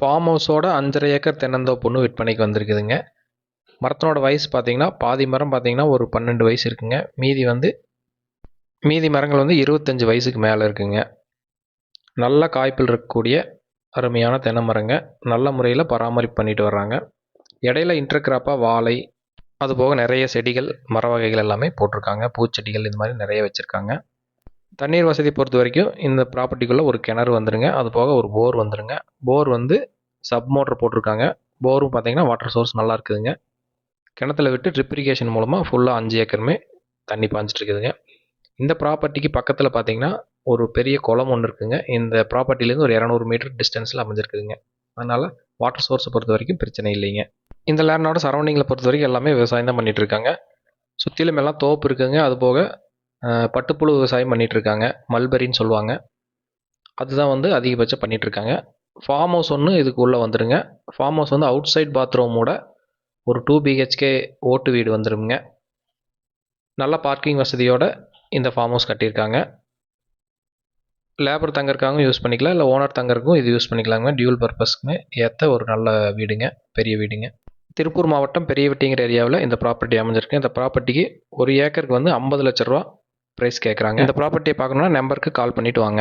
Form ஹவுஸோட அஞ்சரை acre தென்னந்தோப்பு ஒன்று விற்பனைக்கு வந்திருக்குதுங்க. மரத்தினோட வயசு பார்த்தீங்கன்னா பாதி மரம் பார்த்தீங்கன்னா ஒரு பன்னெண்டு வயசு இருக்குங்க. மீதி வந்து மீதி மரங்கள் வந்து இருபத்தஞ்சி வயசுக்கு மேலே இருக்குங்க. நல்ல காய்ப்பில் இருக்கக்கூடிய அருமையான தென்னை மரங்க. நல்ல முறையில் பராமரிப்பு பண்ணிட்டு வர்றாங்க. இடையில இன்டர்கிராப்பாக வாழை அதுபோக நிறைய செடிகள் மர வகைகள் எல்லாமே போட்டிருக்காங்க. பூச்செடிகள் இந்த மாதிரி நிறைய வச்சுருக்காங்க. தண்ணீர் வசதி பொறுத்த வரைக்கும் இந்த ப்ராப்பர்ட்டிக்குள்ளே ஒரு கிணறு வந்துருங்க. அது போக ஒரு போர் வந்துருங்க. போர் வந்து சப் மோட்டர் போட்டிருக்காங்க போரும் பார்த்தீங்கன்னா வாட்டர் சோர்ஸ் நல்லா இருக்குதுங்க. கிணத்துல விட்டு ட்ரிப் இரிகேஷன் மூலமாக ஃபுல்லாக அஞ்சு ஏக்கருமே தண்ணி பாய்ச்சிட்ருக்குதுங்க இந்த ப்ராப்பர்ட்டிக்கு பக்கத்தில் பார்த்தீங்கன்னா ஒரு பெரிய குளம் ஒன்று இருக்குதுங்க இந்த ப்ராப்பர்ட்டிலேருந்து ஒரு இரநூறு மீட்டர் டிஸ்டன்ஸில் அமைஞ்சிருக்குதுங்க. அதனால் வாட்டர் சோர்ஸை பொறுத்த வரைக்கும் பிரச்சனை இல்லைங்க. இந்த லேண்டோட சரௌண்டிங்கில் பொறுத்த வரைக்கும் எல்லாமே விவசாயம் தான் பண்ணிகிட்ருக்காங்க சுற்றிலும் எல்லாம் தோப்பு இருக்குங்க. அது போக பட்டுப்புழு விவசாயம் பண்ணிட்டு இருக்காங்க மல்பரின்னு சொல்லுவாங்க. அதுதான் வந்து அதிகபட்சம் பண்ணிட்டு இருக்காங்க ஃபார்ம் ஹவுஸ் ஒன்று இதுக்கு உள்ளே வந்துடுங்க ஃபார்ம் ஹவுஸ் வந்து அவுட் சைட் பாத்ரூமோட ஒரு டூ பிஹெச்கே ஓட்டு வீடு வந்துடுங்க நல்ல பார்க்கிங் வசதியோட இந்த ஃபார்ம் ஹவுஸ் கட்டியிருக்காங்க. லேபர் தங்கறக்காகவும் யூஸ் பண்ணிக்கலாம். இல்லை ஓனர் தங்கறக்கும் இது யூஸ் பண்ணிக்கலாங்க. டியூல் பர்பஸ்க்குமே ஏற்ற ஒரு நல்ல வீடுங்க. பெரிய வீடுங்க. திருப்பூர் மாவட்டம் பெரியவட்டிங்கிற ஏரியாவில் இந்த ப்ராப்பர்ட்டி அமைஞ்சிருக்கு. இந்த ப்ராப்பர்ட்டிக்கு ஒரு ஏக்கருக்கு வந்து ஐம்பது லட்ச ரூபா ப்ரைஸ் கேட்குறாங்க இந்த ப்ராப்பர்ட்டியை பார்க்கணுன்னா நம்பருக்கு கால் பண்ணிட்டு வாங்க.